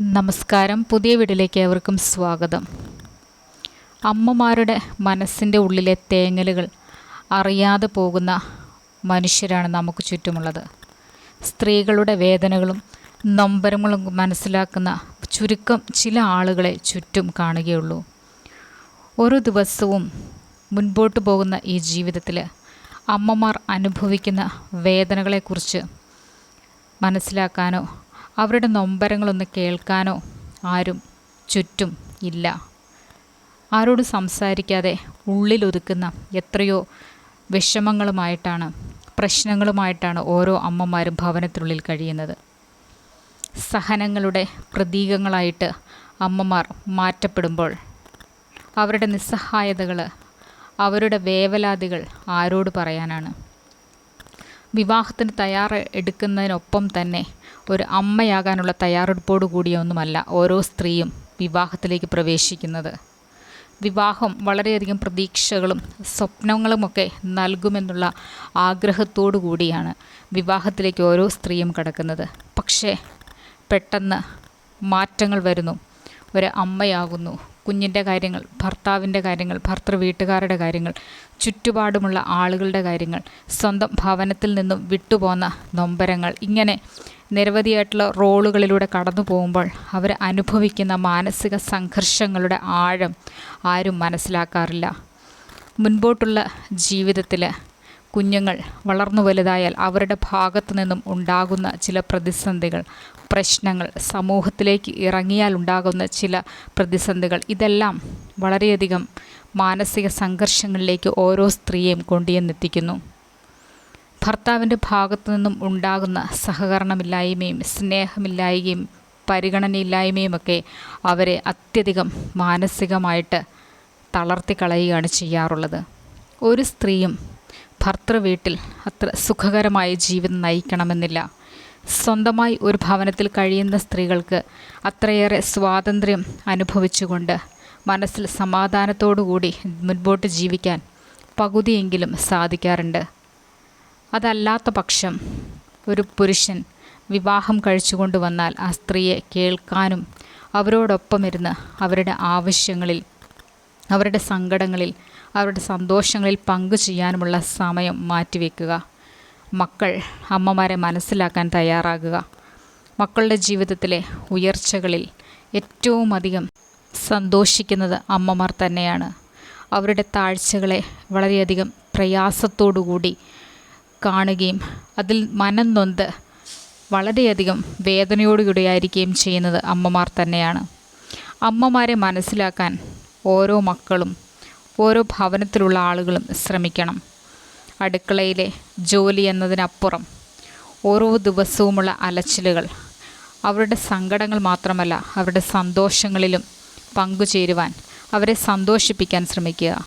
നമസ്കാരം. പുതിയ വീട്ടിലേക്ക് ഏവർക്കും സ്വാഗതം. അമ്മമാരുടെ മനസ്സിന്റെ ഉള്ളിലെ തേങ്ങലുകൾ അറിയാതെ പോകുന്ന മനുഷ്യരാണ് നമുക്ക് ചുറ്റുമുള്ളത്. സ്ത്രീകളുടെ വേദനകളും നൊമ്പരങ്ങളും മനസ്സിലാക്കുന്ന ചുരുക്കം ചില ആളുകളെ ചുറ്റും കാണുകയുള്ളൂ. ഓരോ ദിവസവും മുൻപോട്ട് പോകുന്ന ഈ ജീവിതത്തിൽ അമ്മമാർ അനുഭവിക്കുന്ന വേദനകളെക്കുറിച്ച് മനസ്സിലാക്കാനോ അവരുടെ നൊമ്പരങ്ങളൊന്ന് കേൾക്കാനോ ആരും ചുറ്റും ഇല്ല. ആരോട് സംസാരിക്കാതെ ഉള്ളിലൊതുക്കുന്ന എത്രയോ വിഷമങ്ങളുമായിട്ടാണ് പ്രശ്നങ്ങളുമായിട്ടാണ് ഓരോ അമ്മമാരും ഭവനത്തിനുള്ളിൽ കഴിയുന്നത്. സഹനങ്ങളുടെ പ്രതീകങ്ങളായിട്ട് അമ്മമാർ മാറ്റപ്പെടുമ്പോൾ അവരുടെ നിസ്സഹായതകൾ അവരുടെ വേവലാതികൾ ആരോട് പറയാനാണ്? വിവാഹത്തിന് തയ്യാറ് എടുക്കുന്നതിനൊപ്പം തന്നെ ഒരു അമ്മയാകാനുള്ള തയ്യാറെടുപ്പോടു കൂടിയൊന്നുമല്ല ഓരോ സ്ത്രീയും വിവാഹത്തിലേക്ക് പ്രവേശിക്കുന്നത്. വിവാഹം വളരെയധികം പ്രതീക്ഷകളും സ്വപ്നങ്ങളുമൊക്കെ നൽകുമെന്നുള്ള ആഗ്രഹത്തോടു കൂടിയാണ് വിവാഹത്തിലേക്ക് ഓരോ സ്ത്രീയും കടക്കുന്നത്. പക്ഷേ പെട്ടെന്ന് മാറ്റങ്ങൾ വരുന്നു. ഒരു അമ്മയാകുന്നു. കുഞ്ഞിന്റെ കാര്യങ്ങൾ ഭർത്താവിന്റെ കാര്യങ്ങൾ ഭർത്തൃ വീട്ടുകാരുടെ കാര്യങ്ങൾ ചുറ്റുപാടുമുള്ള ആളുകളുടെ കാര്യങ്ങൾ സ്വന്തം ഭവനത്തിൽ നിന്നും വിട്ടുപോന്ന നൊമ്പരങ്ങൾ ഇങ്ങനെ നിരവധിയായിട്ടുള്ള റോളുകളിലൂടെ കടന്നു പോകുമ്പോൾ അവർ അനുഭവിക്കുന്ന മാനസിക സംഘർഷങ്ങളുടെ ആഴം ആരും മനസ്സിലാക്കാറില്ല. മുൻപോട്ടുള്ള ജീവിതത്തിൽ കുഞ്ഞുങ്ങൾ വളർന്നു വലുതായാൽ അവരുടെ ഭാഗത്തു നിന്നും ഉണ്ടാകുന്ന ചില പ്രതിസന്ധികൾ പ്രശ്നങ്ങൾ സമൂഹത്തിലേക്ക് ഇറങ്ങിയാൽ ഉണ്ടാകുന്ന ചില പ്രതിസന്ധികൾ. ഇതെല്ലാം വളരെയധികം മാനസിക സംഘർഷങ്ങളിലേക്ക് ഓരോ സ്ത്രീയെയും കൊണ്ടുചെന്നെത്തിക്കുന്നു. ഭർത്താവിന്റെ ഭാഗത്തു നിന്നും ഉണ്ടാകുന്ന സഹകരണമില്ലായ്മയും സ്നേഹമില്ലായ്മയും പരിഗണനയില്ലായ്മയുമൊക്കെ അവരെ അത്യധികം മാനസികമായിട്ട് തളർത്തിക്കളയുകയാണ് ചെയ്യാറുള്ളത്. ഒരു സ്ത്രീയും ഭർത്തൃ വീട്ടിൽ അത്ര സുഖകരമായ ജീവിതം നയിക്കണമെന്നില്ല. സ്വന്തമായി ഒരു ഭവനത്തിൽ കഴിയുന്ന സ്ത്രീകൾക്ക് അത്രയേറെ സ്വാതന്ത്ര്യം അനുഭവിച്ചുകൊണ്ട് മനസ്സിൽ സമാധാനത്തോടുകൂടി മുൻപോട്ട് ജീവിക്കാൻ പകുതിയെങ്കിലും സാധിക്കാറുണ്ട്. അതല്ലാത്ത പക്ഷം ഒരു പുരുഷൻ വിവാഹം കഴിച്ചുകൊണ്ട് വന്നാൽ ആ സ്ത്രീയെ കേൾക്കാനും അവരോടൊപ്പം ഇരുന്ന് അവരുടെ ആവശ്യങ്ങളിൽ അവരുടെ സങ്കടങ്ങളിൽ അവരുടെ സന്തോഷങ്ങളിൽ പങ്കു ചെയ്യാനുമുള്ള സമയം മാറ്റിവെക്കുക. മക്കൾ അമ്മമാരെ മനസ്സിലാക്കാൻ തയ്യാറാകുക. മക്കളുടെ ജീവിതത്തിലെ ഉയർച്ചകളിൽ ഏറ്റവും അധികം സന്തോഷിക്കുന്നത് അമ്മമാർ തന്നെയാണ്. അവരുടെ താഴ്ചകളെ വളരെയധികം പ്രയാസത്തോടുകൂടി കാണുകയും അതിൽ മനം നൊന്ത് വളരെയധികം വേദനയോടുകൂടിയായിരിക്കുകയും ചെയ്യുന്നത് അമ്മമാർ തന്നെയാണ്. അമ്മമാരെ മനസ്സിലാക്കാൻ ഓരോ മക്കളും ഓരോ ഭവനത്തിലുള്ള ആളുകളും ശ്രമിക്കണം. അടുക്കളയിലെ ജോലി എന്നതിനപ്പുറം ഓരോ ദിവസവുമുള്ള അലച്ചിലുകൾ. അവരുടെ സങ്കടങ്ങൾ മാത്രമല്ല അവരുടെ സന്തോഷങ്ങളിലും പങ്കുചേരുവാൻ അവരെ സന്തോഷിപ്പിക്കാൻ ശ്രമിക്കുക.